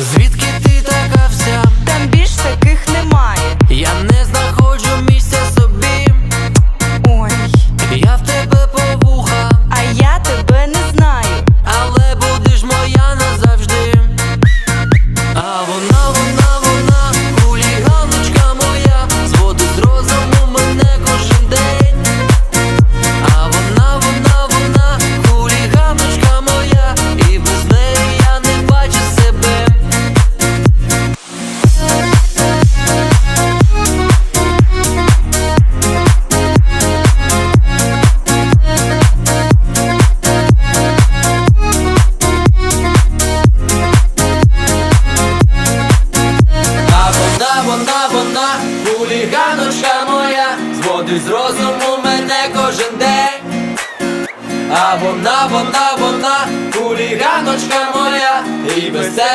Звідки ти така? вона, вона, хуліганочка моя, зводить з розуму мене кожен день, а вона, вона, вона, хуліганочка моя, і без тебе.